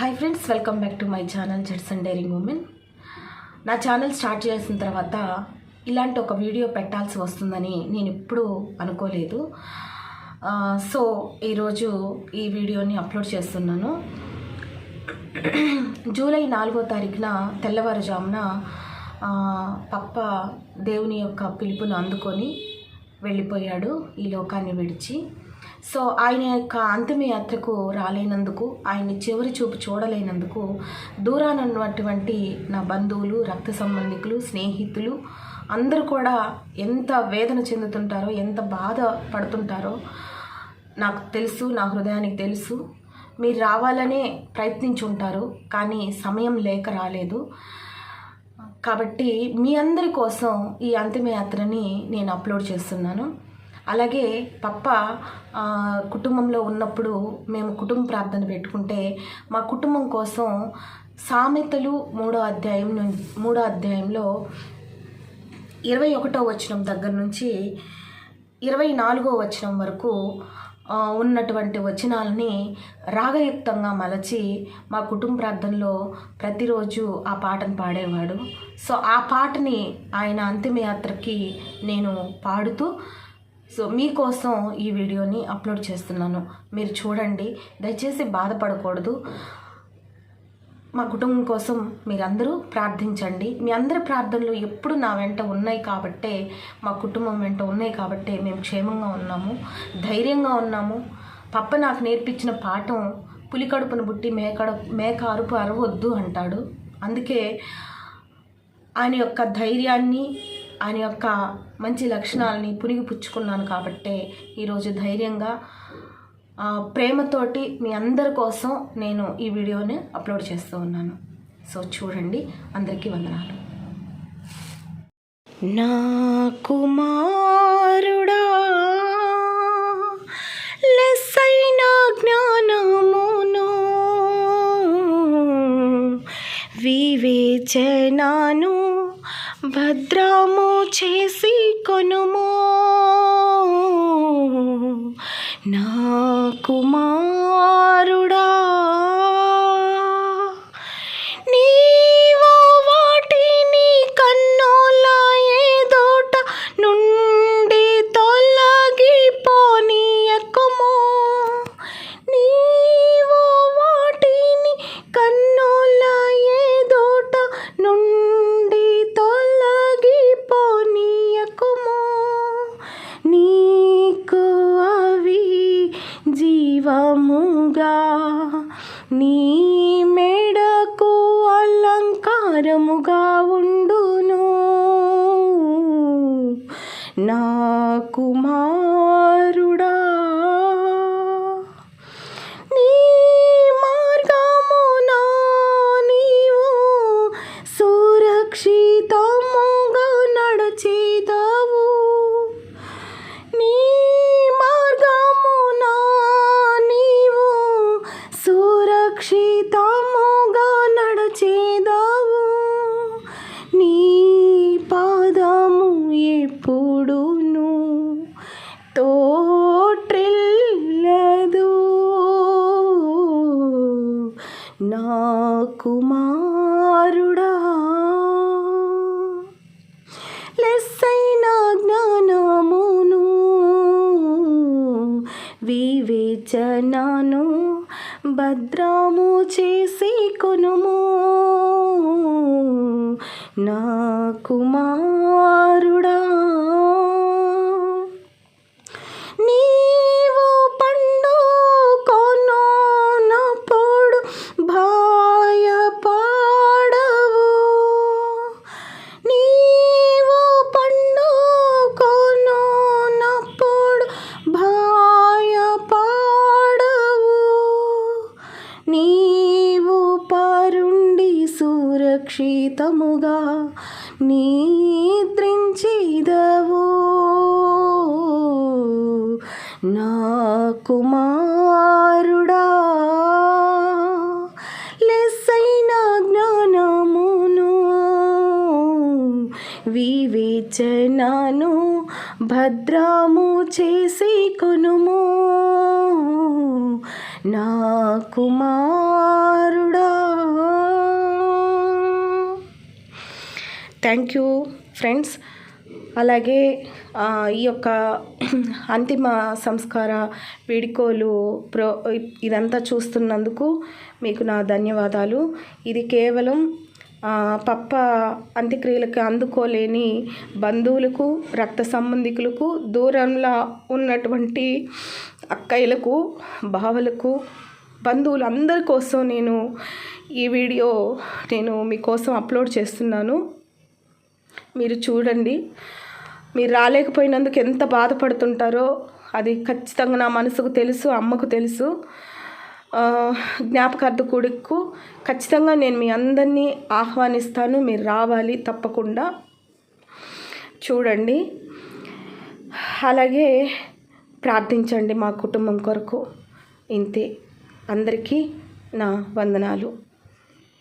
Hi friends welcome back to my channel jets and daring women నా channel start చేసిన తర్వాత ఇలాంటి ఒక వీడియో పెట్టాల్సి వస్తుందని నేను ఎప్పుడూ అనుకోలేదు. సో ఈరోజు ఈ వీడియోని అప్లోడ్ చేస్తున్నాను. జూలై నాలుగో తారీఖున తెల్లవారుజామున పప్ప దేవుని యొక్క పిలుపును అందుకొని వెళ్ళిపోయాడు ఈ లోకాన్ని విడిచి. సో ఆయన యొక్క అంతిమయాత్రకు రాలేనందుకు ఆయన చివరి చూపు చూడలేనందుకు దూరానన్నటువంటి నా బంధువులు రక్త సంబంధికులు స్నేహితులు అందరూ కూడా ఎంత వేదన చెందుతుంటారో ఎంత బాధ పడుతుంటారో నాకు తెలుసు నా హృదయానికి తెలుసు. మీరు రావాలనే ప్రయత్నించుంటారు కానీ సమయం లేక రాలేదు. కాబట్టి మీ అందరి కోసం ఈ అంతిమయాత్రని నేను అప్లోడ్ చేస్తున్నాను. అలాగే పప్ప కుటుంబంలో ఉన్నప్పుడు మేము కుటుంబ ప్రార్థన పెట్టుకుంటే మా కుటుంబం కోసం సామెతలు మూడో అధ్యాయం నుంచి మూడో అధ్యాయంలో ఇరవై ఒకటో వచనం దగ్గర నుంచి ఇరవై నాలుగో వచనం వరకు ఉన్నటువంటి వచనాలని రాగయుక్తంగా మలచి మా కుటుంబ ప్రార్థనలో ప్రతిరోజు ఆ పాటను పాడేవాడు. సో ఆ పాటని ఆయన అంతిమయాత్రకి నేను పాడుతూ సో మీకోసం ఈ వీడియోని అప్లోడ్ చేస్తున్నాను. మీరు చూడండి. దయచేసి బాధపడకూడదు. మా కుటుంబం కోసం మీరందరూ ప్రార్థించండి. మీ అందరి ప్రార్థనలు ఎప్పుడు నా వెంట ఉన్నాయి కాబట్టే మా కుటుంబం వెంట ఉన్నాయి కాబట్టే మేము క్షేమంగా ఉన్నాము. ధైర్యంగా ఉన్నాము. పప్ప నాకు నేర్పించిన పాఠం పులి కడుపును బుట్టి మేకడ మేక అరుపు అరవద్దు అంటాడు. అందుకే ఆయన యొక్క ధైర్యాన్ని ఆయన యొక్క మంచి లక్షణాలని పునిగి పుచ్చుకున్నాను కాబట్టే ఈరోజు ధైర్యంగా ఆ, ప్రేమతోటి మీ అందరి కోసం నేను ఈ వీడియోని అప్లోడ్ చేస్తూ ఉన్నాను. సో చూడండి అందరికీ వందనాలు. నా కుమారుడా లెస్సైన జ్ఞానమును వివేచనాను భద్రము చేసి కొనుము. నా కుమారుడా కుమారుడా కుమారుడా. లెస్సైన జ్ఞానమును వివేచనను భద్రము చేసి కొనుము. నా కుమారుడా. సురక్షితముగా నిద్రించిదవు. నా కుమారుడా లెస్సైన జ్ఞానమును వివేచనను భద్రము చేసి కొనుము. నా కుమారుడా థ్యాంక్ యూ ఫ్రెండ్స్. అలాగే ఈ యొక్క అంతిమ సంస్కార వీడుకోలు ప్రో ఇదంతా చూస్తున్నందుకు మీకు నా ధన్యవాదాలు. ఇది కేవలం పప్ప అంత్యక్రియలకు అందుకోలేని బంధువులకు రక్త సంబంధికులకు దూరంలో ఉన్నటువంటి అక్కయ్యలకు బావలకు బంధువులు అందరి కోసం నేను ఈ వీడియో నేను మీకోసం అప్లోడ్ చేస్తున్నాను. మీరు చూడండి. మీరు రాలేకపోయినందుకు ఎంత బాధపడుతుంటారో అది ఖచ్చితంగా నా మనసుకు తెలుసు అమ్మకు తెలుసు. జ్ఞాపకార్థ కూడికు ఖచ్చితంగా నేను మీ అందరినీ ఆహ్వానిస్తాను. మీరు రావాలి తప్పకుండా. చూడండి. అలాగే ప్రార్థించండి మా కుటుంబం కొరకు. ఇంతే. అందరికీ నా వందనాలు.